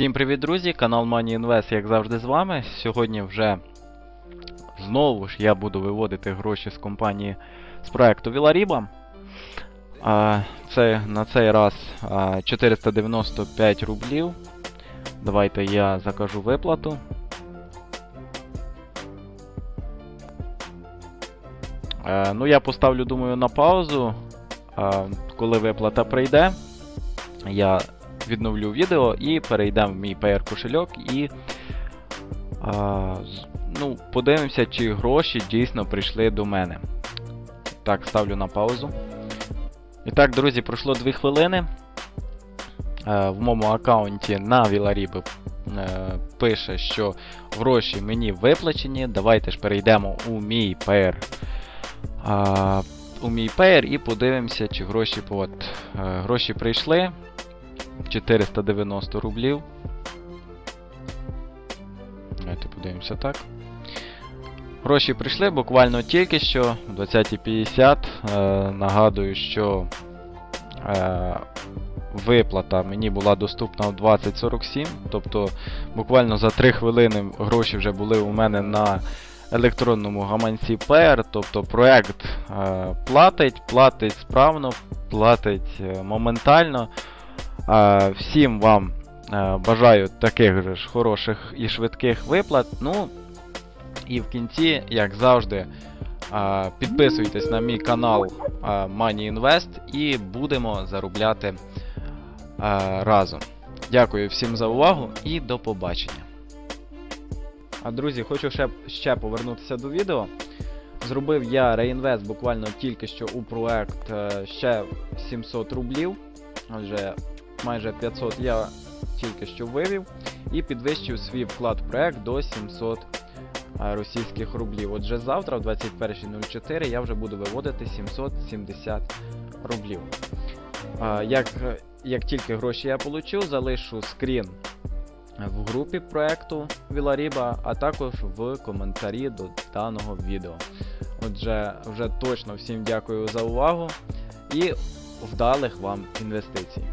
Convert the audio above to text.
Всім привіт, друзі! Канал Money Invest, як завжди, з вами. Сьогодні вже знову ж я буду виводити гроші з компанії з проекту Віларіба. Це на цей раз 495 рублів. Давайте я закажу виплату. Ну, я поставлю, думаю, на паузу. Коли виплата прийде, я відновлю відео і перейдемо в мій PR кошельок і а, ну, подивимося, чи гроші дійсно прийшли до мене. Так, ставлю на паузу. І так, друзі, пройшло 2 хвилини. Е, в моєму аккаунті на Віларібі е, пише, що гроші мені виплачені. Давайте ж перейдемо у мій PR. А, у мій PR і подивимося, чи гроші, от, е, гроші прийшли. 490 рублів. Давайте подивимося так. Гроші прийшли буквально тільки що, о 20.50. Е, нагадую, що е, виплата мені була доступна о 20.47. Тобто буквально за 3 хвилини гроші вже були у мене на електронному гаманці PR. Тобто проект е, платить, платить справно, платить моментально. Е, Всім вам е, бажаю таких же ж хороших і швидких виплат. Ну, і в кінці, як завжди, е, підписуйтесь на мій канал е, Money Invest і будемо заробляти е, разом. Дякую всім за увагу і до побачення. А друзі, хочу ще, ще повернутися до відео. Зробив я реінвест буквально тільки що у проект ще 700 рублів. Отже, майже 500 я тільки що вивів і підвищив свій вклад в проект до 700 російських рублів. Отже, завтра, в 21.04, я вже буду виводити 770 рублів. А, Як, як тільки гроші я получу, залишу скрін в групі проекту Віларіба, а також в коментарі до даного відео. Отже, вже точно всім дякую за увагу і вдалих вам інвестицій.